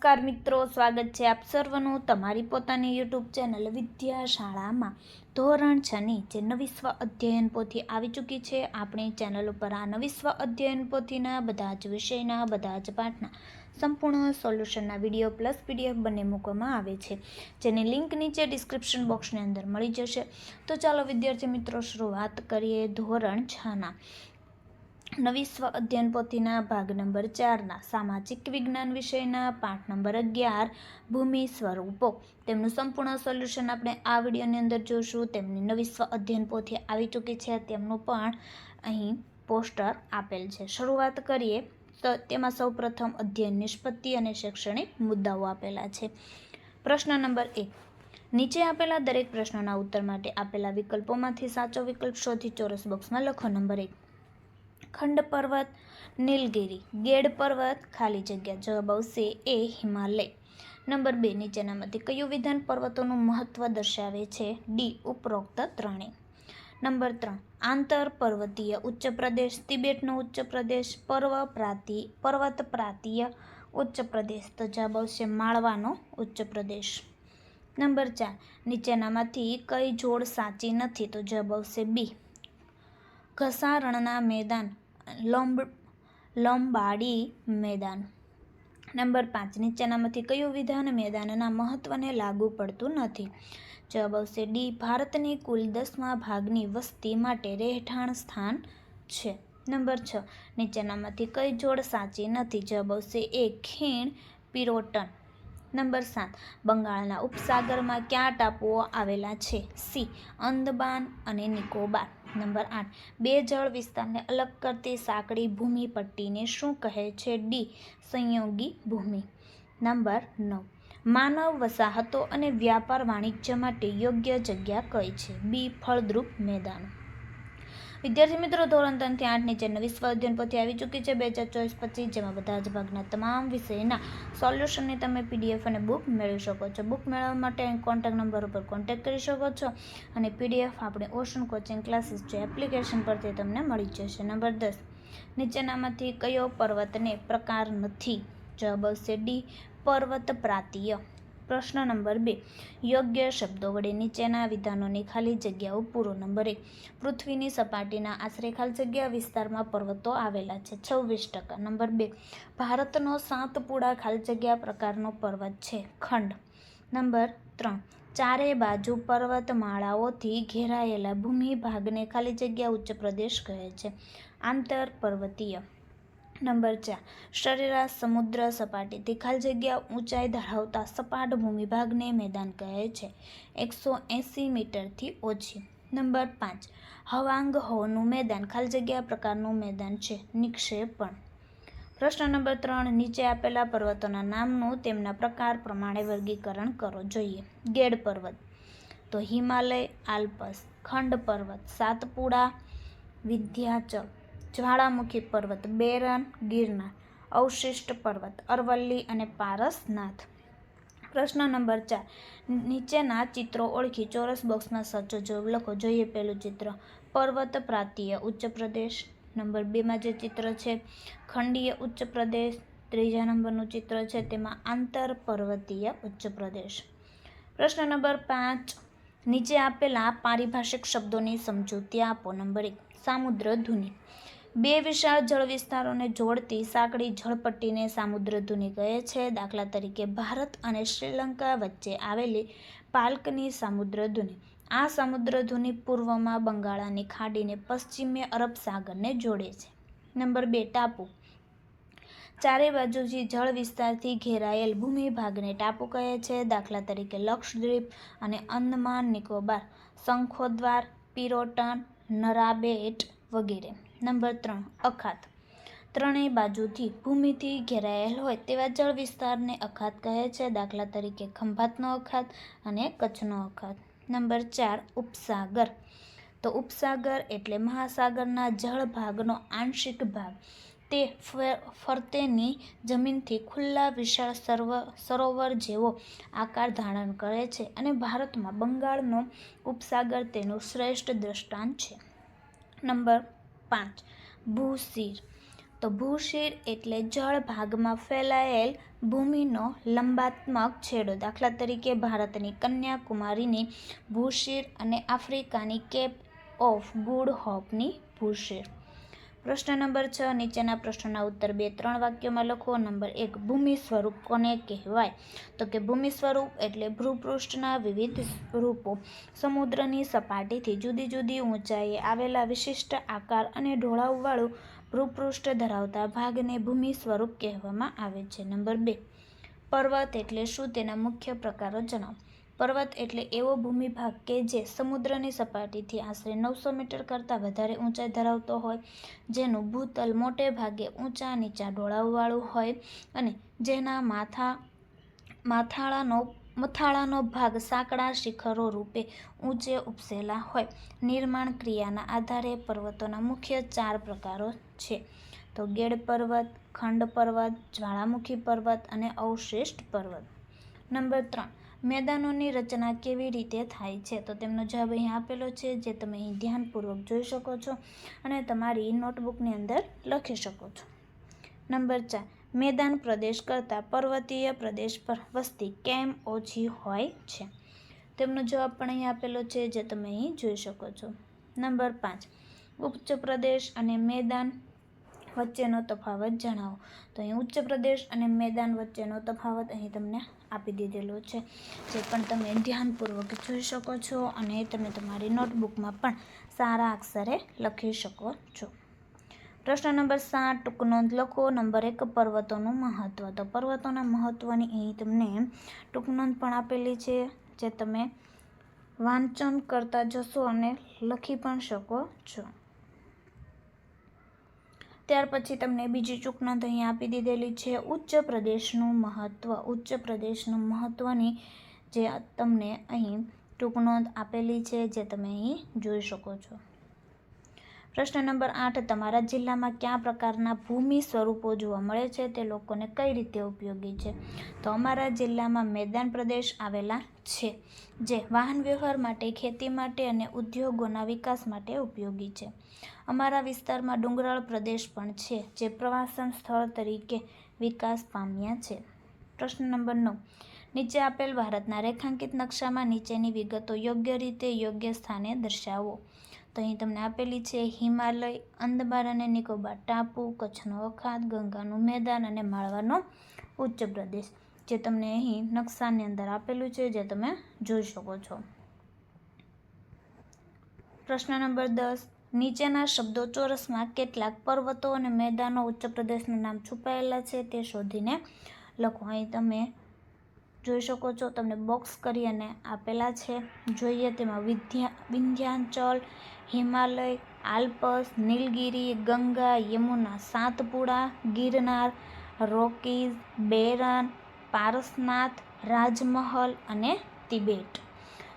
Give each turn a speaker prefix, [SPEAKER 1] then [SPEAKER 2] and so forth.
[SPEAKER 1] નમસ્કાર મિત્રો, સ્વાગત છે આપ સર્વનું તમારી પોતાની યુટ્યુબ ચેનલ વિદ્યાશાળામાં. ધોરણ છની જે નવી સ્વ અધ્યયન પોથી આવી ચૂકી છે, આપણી ચેનલ ઉપર આ નવી સ્વ અધ્યયન પોથીના બધા જ વિષયના, બધા જ પાઠના સંપૂર્ણ સોલ્યુશનના વીડિયો પ્લસ પીડીએફ બંને મૂકવામાં આવે છે. જેની લિંક નીચે ડિસ્ક્રિપ્શન બોક્સની અંદર મળી જશે. તો ચાલો વિદ્યાર્થી મિત્રો, શરૂઆત કરીએ ધોરણ છના નવી સ્વ અધ્યયન પોથીના ભાગ નંબર ચારના, સામાજિક વિજ્ઞાન વિષયના પાઠ નંબર અગિયાર, ભૂમિ સ્વરૂપો. તેમનું સંપૂર્ણ સોલ્યુશન આપણે આ વિડીયોની અંદર જોશું. તેમની નવી સ્વ અધ્યયન પોથી આવી ચૂકી છે, તેમનું પણ અહીં પોસ્ટર આપેલ છે. શરૂઆત કરીએ તો તેમાં સૌપ્રથમ અધ્યયન નિષ્પત્તિ અને શૈક્ષણિક મુદ્દાઓ આપેલા છે. પ્રશ્ન નંબર એક. નીચે આપેલા દરેક પ્રશ્નોના ઉત્તર માટે આપેલા વિકલ્પોમાંથી સાચો વિકલ્પ શોધી ચોરસ બોક્સમાં લખો. નંબર એક. ખંડ પર્વત, નીલગિરી, ગેડ પર્વત, ખાલી જગ્યા જવાબ આવશે એ હિમાલય. નંબર બે નીચેનામાંથી કયું વિધાન પર્વતોનું મહત્વ દર્શાવે છે? ડી, ઉપરોક્ત ત્રણેય નંબર ત્રણ, આંતર પર્વતીય ઉચ્ચ પ્રદેશ, તિબેટનો ઉચ્ચ પ્રદેશ, પર્વ પ્રાંતિ, પર્વત પ્રાંતીય ઉચ્ચ પ્રદેશ, તો જવાબ આવશે માળવાનો ઉચ્ચ પ્રદેશ. નંબર ચાર, નીચેનામાંથી કઈ જોડ સાચી નથી, તો જવાબ આવશે બી. ઘસારણના મેદાન લોમ્બ લોમ્બાડી મેદાન. નંબર પાંચ, નીચેનામાંથી કયું વિધાન મેદાનના મહત્વને લાગુ પડતું નથી? જવાબ આવશે ડી, ભારતની કુલ દસમા ભાગની વસ્તી માટે રહેઠાણ સ્થાન છે. નંબર છ, નીચેનામાંથી કઈ જોડ સાચી નથી? જવાબ આવશે એ, ખીણ પિરોટન. નંબર સાત, બંગાળના ઉપસાગરમાં કયા ટાપુઓ આવેલા છે? સી અંદમાન અને નિકોબાર. નંબર આઠ. બે જળ વિસ્તારને અલગ કરતી સાંકડી ભૂમિ પટ્ટીને શું કહે છે? ડી. સંયોગી ભૂમિ. નંબર નવ. માનવ વસાહતો અને વ્યાપાર વાણિજ્ય માટે યોગ્ય જગ્યા કઈ છે? બી. ફળદ્રુપ મેદાન. વિદ્યાર્થી મિત્રો, ધોરણ ત્રણથી આઠ નીચે નવી સ્વાધ્યન પોથી આવી ચૂકી છે. બે હજાર ચોવીસ પચીસ જેમાં બધા જ ભાગના તમામ વિષયના સોલ્યુશનની તમે પીડીએફ અને બુક મેળવી શકો છો. બુક મેળવવા માટે કોન્ટેક્ટ નંબર ઉપર કોન્ટેક્ટ કરી શકો છો અને પીડીએફ આપણે ઓશન કોચિંગ ક્લાસીસ જે એપ્લિકેશન પરથી તમને મળી જશે. નંબર દસ, નીચેનામાંથી કયો પર્વતને પ્રકાર નથી? જવાબ આવશે ડી, પર્વત પ્રાંતીય. પ્રશ્ન નંબર બે. યોગ્ય શબ્દો વડે નીચેના વિધાનોની ખાલી જગ્યાઓ પૂરો નંબર એક. પૃથ્વીની સપાટીના આશરે ખાલી જગ્યા વિસ્તારમાં પર્વતો આવેલા છે. છવ્વીસ ટકા. નંબર બે. ભારતનો સાતપુડા ખાલી જગ્યા પ્રકારનો પર્વત છે. ખંડ. નંબર ત્રણ. ચારે બાજુ પર્વતમાળાઓથી ઘેરાયેલા ભૂમિ ભાગને ખાલી જગ્યા ઉચ્ચ પ્રદેશ કહે છે. આંતર પર્વતીય નંબર ચાર. સરેરાશ સમુદ્ર સપાટીથી ખાલી જગ્યા ઊંચાઈ ધરાવતા સપાટ ભૂમિભાગને મેદાન કહે છે. એકસો એંસી મીટરથી ઓછી. નંબર પાંચ. હવાંગ હોનું મેદાન ખાલી જગ્યા પ્રકારનું મેદાન છે. નિક્ષેપણ પ્રશ્ન નંબર ત્રણ. નીચે આપેલા પર્વતોના નામનું તેમના પ્રકાર પ્રમાણે વર્ગીકરણ કરો. જોઈએ. ગેડ પર્વત. તો હિમાલય, આલ્પસ, ખંડ પર્વત, સાતપુડા, વિંધ્યાચલ. જ્વાળામુખી પર્વત, બેરન, ગિરનાર, અવશિષ્ટ પર્વત, અરવલ્લી અને પારસનાથ. પ્રશ્ન નંબર ચાર. નીચેના ચિત્રો ઓળખી ચોરસ બોક્સમાં સાચો જવાબ લખો. જોઈએ પહેલું ચિત્ર. પર્વત પ્રાંતીય ઉચ્ચ પ્રદેશ. નંબર બેમાં જે ચિત્ર છે, ખંડીય ઉચ્ચ પ્રદેશ. ત્રીજા નંબરનું ચિત્ર છે, તેમાં આંતર પર્વતીય ઉચ્ચ પ્રદેશ. પ્રશ્ન નંબર પાંચ. નીચે આપેલા પારિભાષિક શબ્દોની સમજૂતી આપો. નંબર એક. સામુદ્ર ધુની. બે વિશાળ જળ વિસ્તારોને જોડતી સાંકડી જળપટ્ટીને સામુદ્રધુની કહે છે. દાખલા તરીકે ભારત અને શ્રીલંકા વચ્ચે આવેલી પાલ્કની સામુદ્રધુની આ સમુદ્રધુની પૂર્વમાં બંગાળાની ખાડીને પશ્ચિમે અરબ સાગરને જોડે છે. નંબર બે, ટાપુ. ચારે બાજુથી જળ વિસ્તારથી ઘેરાયેલ ભૂમિભાગને ટાપુ કહે છે. દાખલા તરીકે લક્ષદ્વીપ અને અંદમાન નિકોબાર, શંખોદ્વાર, પિરોટન, નરાબેટ વગેરે. નંબર ત્રણ, અખાત. ત્રણેય બાજુથી ભૂમિથી ઘેરાયેલ હોય તેવા જળ વિસ્તારને અખાત કહે છે. દાખલા તરીકે ખંભાતનો અખાત અને કચ્છનો અખાત. નંબર ચાર, ઉપસાગર. તો ઉપસાગર એટલે મહાસાગરના જળ ભાગનો આંશિક ભાગ. તે ફરતેની જમીનથી ખુલ્લા વિશાળ સર્વ, સરોવર જેવો આકાર ધારણ કરે છે અને ભારતમાં બંગાળનો ઉપસાગર તેનું શ્રેષ્ઠ દ્રષ્ટાંત છે. નંબર પાંચ. ભૂશિર. તો ભૂશિર એટલે જળ ભાગમાં ફેલાયેલ ભૂમિનો લંબાત્મક છેડો. દાખલા તરીકે ભારતની કન્યાકુમારીની ભૂશિર અને આફ્રિકાની કેપ ઓફ ગુડ હોપની ભૂશીર. પ્રશ્ન નંબર છ, નીચેના પ્રશ્નોના ઉત્તર બે, ત્રણ વાક્યોમાં લખો. નંબર એક, ભૂમિ સ્વરૂપ કોને કહેવાય? તો કે ભૂમિ સ્વરૂપ એટલે ભૂપૃષ્ઠના વિવિધ રૂપો. સમુદ્રની સપાટીથી જુદી જુદી ઊંચાઈએ આવેલા વિશિષ્ટ આકાર અને ઢોળાવવાળું ભૂપૃષ્ઠ ધરાવતા ભાગને ભૂમિ સ્વરૂપ કહેવામાં આવે છે. નંબર બે, પર્વત એટલે શું? તેના મુખ્ય પ્રકારો જણાવો. પર્વત એટલે એવો ભૂમિભાગ કે જે સમુદ્રની સપાટીથી આશરે નવસો મીટર કરતાં વધારે ઊંચાઈ ધરાવતો હોય, જેનું ભૂતલ મોટે ભાગે ઊંચા નીચા ઢોળાવવાળું હોય અને જેના માથા, માથાળાનો, મથાળાનો ભાગ સાંકડા શિખરો રૂપે ઊંચે ઉપસેલા હોય. નિર્માણ ક્રિયાના આધારે પર્વતોના મુખ્ય ચાર પ્રકારો છે. તો ગેડ પર્વત, ખંડ પર્વત, જ્વાળામુખી પર્વત અને અવશિષ્ટ પર્વત. નંબર ત્રણ. મેદાનોની રચના કેવી રીતે થાય છે? તો તેમનો જવાબ અહીં આપેલો છે, જે તમે અહીં ધ્યાનપૂર્વક જોઈ શકો છો અને તમારી નોટબુકની અંદર લખી શકો છો. નંબર ચાર, મેદાન પ્રદેશ કરતાં પર્વતીય પ્રદેશ પર વસ્તી કેમ ઓછી હોય છે? તેમનો જવાબ પણ અહીં આપેલો છે, જે તમે અહીં જોઈ શકો છો. નંબર પાંચ ઉચ્ચ પ્રદેશ અને મેદાન વચ્ચેનો તફાવત જણાવો. તો અહીં ઉચ્ચ પ્રદેશ અને મેદાન વચ્ચેનો તફાવત અહીં તમને આપી દીધેલો છે. જે પણ તમે ધ્યાનપૂર્વક જોઈ શકો છો અને તમે તમારી નોટબુકમાં પણ સારા અક્ષરે લખી શકો છો. પ્રશ્ન નંબર સાત, ટૂંક નોંધ લખો. નંબર એક, પર્વતોનું મહત્ત્વ તો પર્વતોના મહત્ત્વની અહીં તમને ટૂંક નોંધ પણ આપેલી છે, જે તમે વાંચન કરતા જશો અને લખી પણ શકો છો. ત્યાર પછી તમને બીજી ટૂંક અહીં આપી દીધેલી છે. ઉચ્ચ પ્રદેશનું મહત્ત્વ ઉચ્ચ પ્રદેશનું મહત્ત્વની જે તમને અહીં ટૂંકનોંધ આપેલી છે, જે તમે અહીં જોઈ શકો છો. પ્રશ્ન નંબર આઠ, તમારા જિલ્લામાં કયા પ્રકારના ભૂમિ સ્વરૂપો જોવા મળે છે? તે લોકોને કઈ રીતે ઉપયોગી છે? તો અમારા જિલ્લામાં મેદાન પ્રદેશ આવેલા છે, જે વાહન વ્યવહાર માટે, ખેતી માટે અને ઉદ્યોગોના વિકાસ માટે ઉપયોગી છે. અમારા વિસ્તારમાં ડુંગરાળ પ્રદેશ પણ છે, જે પ્રવાસન સ્થળ તરીકે વિકાસ પામ્યા છે. પ્રશ્ન નંબર નવ, નીચે આપેલ ભારતના રેખાંકિત નકશામાં નીચેની વિગતો યોગ્ય રીતે યોગ્ય સ્થાને દર્શાવો. તો અહીં તમને આપેલી છે હિમાલય, અંદમાન અને નિકોબાર, ટાપુ, કચ્છનો અખાત ગંગાનું મેદાન અને માળવાનો ઉચ્ચ પ્રદેશ, જે તમને અહીં નકશાની અંદર આપેલું છે, જે તમે જોઈ શકો છો. પ્રશ્ન નંબર દસ, નીચેના શબ્દો ચોરસમાં કેટલાક પર્વતો અને મેદાનો ઉચ્ચ પ્રદેશનું નામ છુપાયેલા છે તે શોધીને લખો. અહીં તમે જોઈ શકો છો, તમને બોક્સ કરી અને આપેલા છે. જોઈએ તેમાં વિધ્યા, વિંધ્યાંચલ, હિમાલય, આલ્પસ, નીલગિરી, ગંગા, યમુના, સાતપુડા, ગિરનાર, રોકીઝ, બેરન, પારસનાથ, રાજમહલ અને તિબેટ.